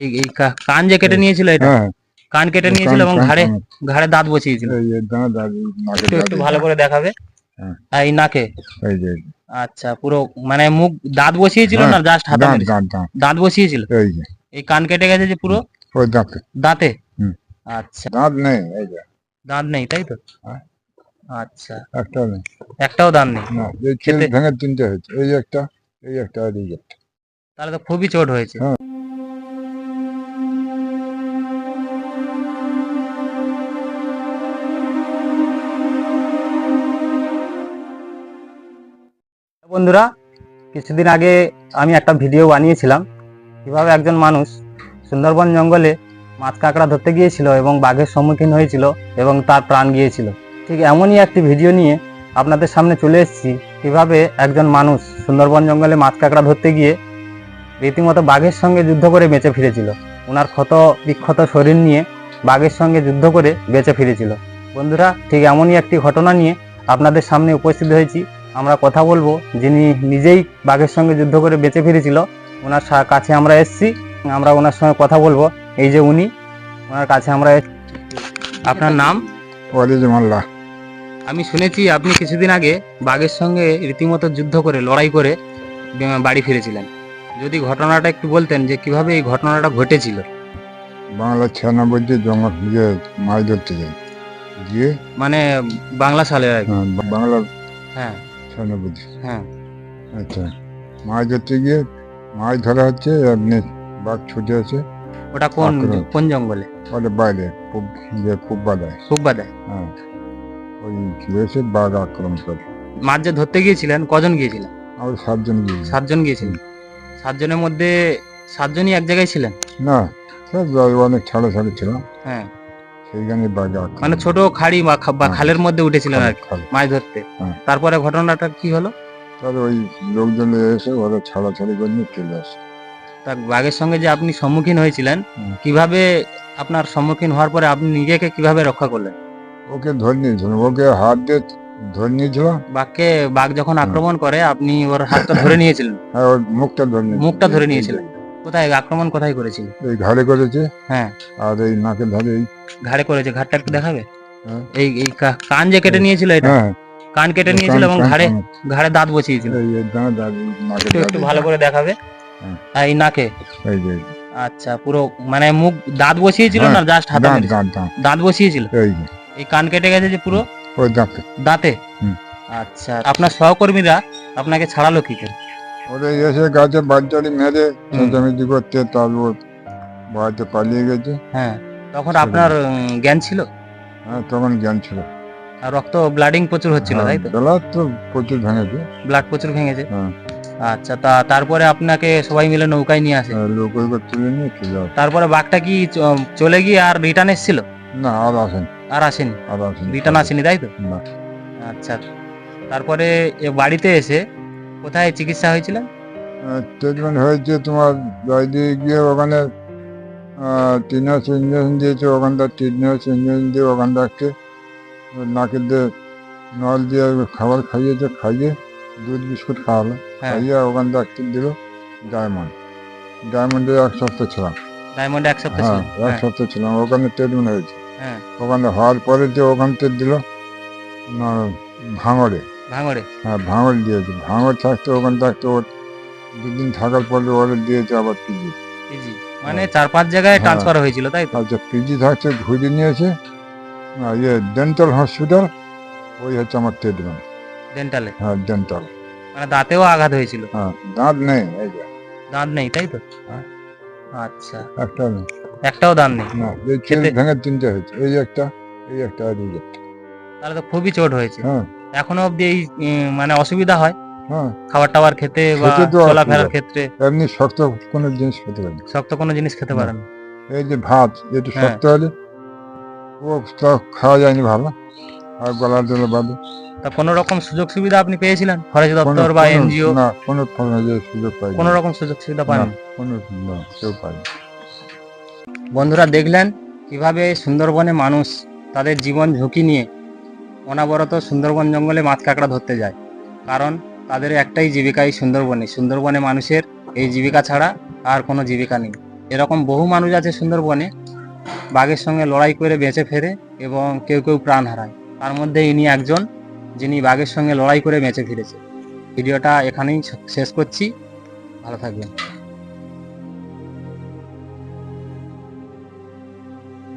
এই কান যে কেটে নিয়েছিল এটা হ্যাঁ। কান কেটে নিয়েছিল এবং ঘাড়ে ঘাড়ে দাঁত বসিয়েছিল। একটু একটু ভালো করে দেখাবে। হ্যাঁ। এই নাকে। আচ্ছা পুরো মানে মুখ দাঁত বসিয়েছিল হ্যাঁ, না জাস্ট হাতে দাঁত বসিয়েছিল? এই কান কেটে গেছে যে পুরো? দাঁত। আচ্ছা। দাঁত নেই দাঁত নেই তাই তো? হ্যাঁ। আচ্ছা। একটা নেই। একটাও দাঁত নেই? ভেঙে তিনটে হয়েছে। এই একটা এই একটা আর এই একটা। তাহলে তো খুবই চোট হয়েছে। বন্ধুরা, কিছুদিন আগে আমি একটা ভিডিও বানিয়েছিলাম। কীভাবে একজন মানুষ সুন্দরবন জঙ্গলে মাছ কাঁকড়া ধরতে গিয়েছিল এবং বাঘের সম্মুখীন হয়েছিল এবং তার প্রাণ গিয়েছিল। ঠিক এমনই একটি ভিডিও নিয়ে আপনাদের সামনে চলে এসেছি। কীভাবে একজন মানুষ সুন্দরবন জঙ্গলে মাছ কাঁকড়া ধরতে গিয়ে রীতিমতো বাঘের সঙ্গে যুদ্ধ করে বেঁচে ফিরেছিল। ওনার ক্ষত বিক্ষত শরীর নিয়ে বাঘের সঙ্গে যুদ্ধ করে বেঁচে ফিরেছিল। বন্ধুরা, ঠিক এমনই একটি ঘটনা নিয়ে আপনাদের সামনে উপস্থিত হয়েছি। আমরা কথা বলব। যিনি নিজেই বাঘের সঙ্গে যুদ্ধ করে বেঁচে ফিরেছিল ওনার কাছে আমরা এসেছি। আমরা ওনার সঙ্গে কথা বলব। এই যে উনি ওনার কাছে আমরা। আপনার নাম? ওয়ালিদ মাল্লা আমি শুনেছি আপনি কিছুদিন আগে বাঘের সঙ্গে রীতিমতো যুদ্ধ করে লড়াই করে বাড়ি ফিরেছিলেন। যদি ঘটনাটা একটু বলতেন যে কীভাবে এই ঘটনাটা ঘটেছিল। বাংলা ছিয়ানব্বইতে জঙ্গল গিয়ে মাছ ধরতে যাই। গিয়ে মানে বাংলা কি। হ্যাঁ, বাংলা হ্যাঁ। ছিয়ানব্বইতে হ্যাঁ। আচ্ছা। মাছ ধরতে গিয়ে মাছ ধরা হচ্ছে আপনি বাঘ ছুটে আছে ওটা কোন কোন জঙ্গলে? ওটা বাইরে খুব যে খুব বাদায় খুব বাদায় হ্যাঁ। ওই কি হয়েছে বাঘ আক্রমণ করে। মাছ যে ধরতে গিয়েছিলেন কজন গিয়েছিলেন? আমরা সাতজন গিয়ে সাতজন গিয়েছিলেন? সাতজনের মধ্যে সাতজনই এক জায়গায় ছিলেন? না সব অনেক ছাড়া ছাড়ি ছিল। হ্যাঁ। সেইখানে মানে ছোট খাড়ি বা হ্যাঁ। খালের মধ্যে উঠেছিলেন আর মাছ ধরতে। হ্যাঁ। তারপরে ঘটনাটা কি হলো? তাহলে ওই লোকজন এসে ওরা ছাড়াছাড়ি করে নিয়ে চলে আসে। তার বাঘের সঙ্গে যে আপনি সম্মুখীন হয়েছিলেন কীভাবে আপনার সম্মুখীন হওয়ার পরে আপনি নিজেকে কীভাবে রক্ষা করলেন? ওকে ধরে ওকে হাত দিয়ে ধরে বাঘকে বাঘ যখন আক্রমণ করে আপনি ওর হাতটা ধরে নিয়েছিলেন? ওর মুখটা ধরে মুখটা ধরে নিয়েছিলেন? কোথায় আক্রমণ কোথায় করেছিল? এই ঘাড়ে করেছে? হ্যাঁ। আর এই নাকের ধারে এই ঘাড়ে করেছে। একটু দেখাবে? হ্যাঁ। এই এই কান যে কেটে নিয়েছিল এটা? হ্যাঁ। কান কেটে নিয়েছিল এবং ঘাড়ে ঘাড়ে দাঁত বসিয়েছিল। দাঁত একটু একটু ভালো করে দেখাবে। হ্যাঁ। এই নাকে? আচ্ছা পুরো মানে মুখ দাঁত বসিয়েছিল না জাস্ট হাতে দাঁত? দাঁত দাঁত। দাঁত বসিয়েছিল? এই কান কেটে গেছে যে পুরো? ওই দাঁতে। আচ্ছা আপনার সহকর্মীরা আপনাকে ছাড়ালো কি করে? ওরা এসে গাছে বাড়ি মেরে চেঁচামেচি করতে তারপর বাড়িতে পালিয়ে গেছে। হ্যাঁ তখন আপনার জ্ঞান ছিল? হ্যাঁ তখন জ্ঞান ছিল। আর রক্ত ব্লাডিং প্রচুর হচ্ছিল তাই তো? বেলা তো প্রচুর ভেঙেছে। ব্লাড প্রচুর ভেঙেছে? হ্যাঁ। আচ্ছা তা তারপরে আপনাকে সবাই মিলে নৌকায় নিয়ে আসে? ওই করে তুলে নিয়ে চলে তারপরে বাঘটা কি চলে গিয়ে আর রিটার্ন এসেছিল? না আর আসেন। আর আসেনি? আর আসেন। রিটার্ন আসেনি তাই তো? আচ্ছা তারপরে বাড়িতে এসে কোথায় চিকিৎসা হয়েছিলেন ট্রিটমেন্ট হয়েছে তোমার বাইরে গিয়ে ওখানে হাজার ইঞ্জেকশন দিয়েছে ওখানটা ট্রিটমেন্ট ইঞ্জেকশন দিয়ে ওখানটা একটু নাকে দিয়ে নল দিয়ে খাবার খাইয়েছে খাইয়ে দুধ বিস্কুট খাওয়ালো হ্যাঁ। খাইয়ে ওখানটা একটু দিল ডায়মন্ড। ডায়মন্ডে এক সপ্তাহ ছিলাম। ডায়মন্ডে এক সপ্তাহ হ্যাঁ এক সপ্তাহ ছিলাম ওখানে ট্রিটমেন্ট হয়েছে। হ্যাঁ। ওখানে হওয়ার পরে যে ওখান থেকে দিল ভাঙড়ে। ভাঙড়ে? হ্যাঁ ভাঙড় দিয়েছে। ভাঙড় থাকতে ওখানে থাকতে ওর দুদিন থাকার পরে ওরা দিয়েছে আবার পিজি পিজি মানে চার পাঁচ জায়গায় হ্যাঁ। ট্রান্সফার হয়েছিল তাই তো? আচ্ছা পিজি থাকতে ঘুরে নিয়েছে। ইয়ে ডেন্টাল হসপিটাল ওই হচ্ছে আমার ট্রিটমেন্ট ডেন্টালে হ্যাঁ ডেন্টাল মানে দাঁতেও আঘাত হয়েছিল? হ্যাঁ দাঁত নেই এই যে। দাঁত নেই তাই তো? হ্যাঁ। আচ্ছা। একটা নেই। একটাও দাঁত নেই? না এই চুল ভেঙে তিনটে হয়েছে এই একটা এই একটা আর এই একটা। তাহলে তো খুবই চোট হয়েছে। হ্যাঁ। এখনও অব্দি এই মানে অসুবিধা হয়। হ্যাঁ। খাবার টাবার খেতে বা চলাফেরার ক্ষেত্রে। এমনি শক্ত কোনো জিনিস খেতে পারি না। শক্ত কোনো জিনিস খেতে পারেন। এই যে ভাত একটু হ্যাঁ। শক্ত হলে ও খাওয়া যায়নি ভালো। আর গলার জন্য বাদে। তা কোনো রকম সুযোগ সুবিধা আপনি পেয়েছিলেন? ফরেস্ট দপ্তর বা এনজিও? না কোনো সুযোগ পাই কোনো রকম সুযোগ সুবিধা পান কোনো না কেউ পায়নি বন্ধুরা দেখলেন কীভাবে সুন্দরবনে মানুষ তাদের জীবন ঝুঁকি নিয়ে অনাবরত সুন্দরবন জঙ্গলে মাছ কাঁকড়া ধরতে যায়। কারণ তাদের একটাই জীবিকা এই সুন্দরবনে। সুন্দরবনে মানুষের এই জীবিকা ছাড়া আর কোনো জীবিকা নেই। এরকম বহু মানুষ আছে সুন্দরবনে, বাঘের সঙ্গে লড়াই করে বেঁচে ফেরে এবং কেউ কেউ প্রাণ হারায়। তার মধ্যে ইনি একজন যিনি বাঘের সঙ্গে লড়াই করে বেঁচে ফিরেছে। ভিডিওটা এখানেই শেষ করছি। ভালো থাকবেন।